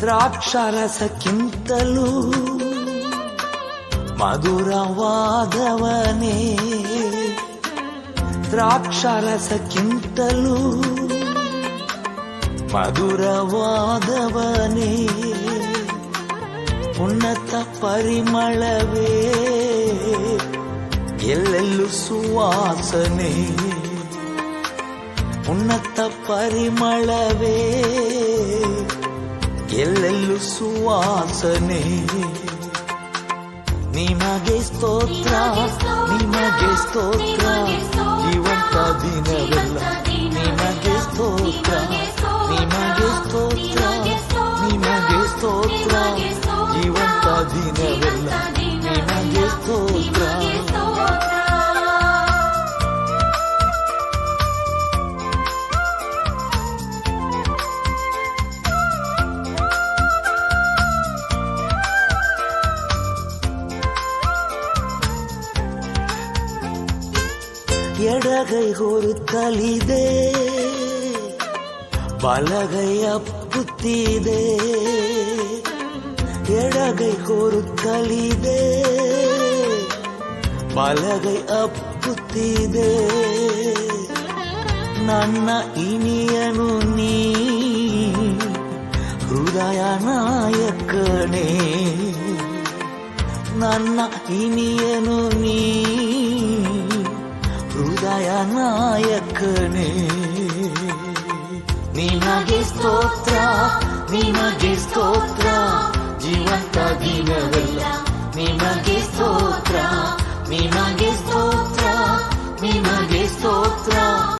ದ್ರಾಕ್ಷಾರಸಕ್ಕಿಂತಲೂ ಮಧುರವಾದವನೇ. ದ್ರಾಕ್ಷಾರಸಕ್ಕಿಂತಲೂ ಮಧುರವಾದವನೇ. ಉನ್ನತ ಪರಿಮಳವೇ ಎಲ್ಲೆಲ್ಲೂ ಸುವಾಸನೆ. ಉನ್ನತ ಪರಿಮಳವೇ ಎಲ್ಲೆಲ್ಲೂ ಸುವಾಸನೆ ನಿಮಗೆ ಸ್ತೋತ್ರ ನಿಮಗೆ ಸ್ತೋತ್ರ ಜೀವಂತ ದಿನವೆಲ್ಲ ನಿಮಗೆ ಸ್ತೋತ್ರ ನಿಮಗೆ ಸ್ತೋತ್ರ ನಿಮಗೆ ಸ್ತೋತ್ರ ಜೀವಂತ ದಿನವೆಲ್ಲ ನಿಮಗೆ ಸ್ತೋತ್ರ ಎಡಗೈ ಹೊರುತ್ತಲಿದೆ ಬಲಗೈ ಅಪ್ಪುತ್ತಿದೆ ಎಡಗೈ ಹೊರುತ್ತಲಿದೆ ಬಲಗೈ ಅಪ್ಪುತ್ತಿದೆ. ನನ್ನ ಇನಿಯನು ನೀ, ಹೃದಯ ನಾಯಕನೇ. ನನ್ನ ಇನಿಯನು ನೀ ನಾಯಕನೇ. ನಿನಗೆ ಸ್ತೋತ್ರ ನಿನಗೆ ಸ್ತೋತ್ರ. ಜೀವಂತ ದಿನವೆಲ್ಲ ನಿನಗೆ ಸ್ತೋತ್ರ ನಿನಗೆ ಸ್ತೋತ್ರ ನಿನಗೆ ಸ್ತೋತ್ರ.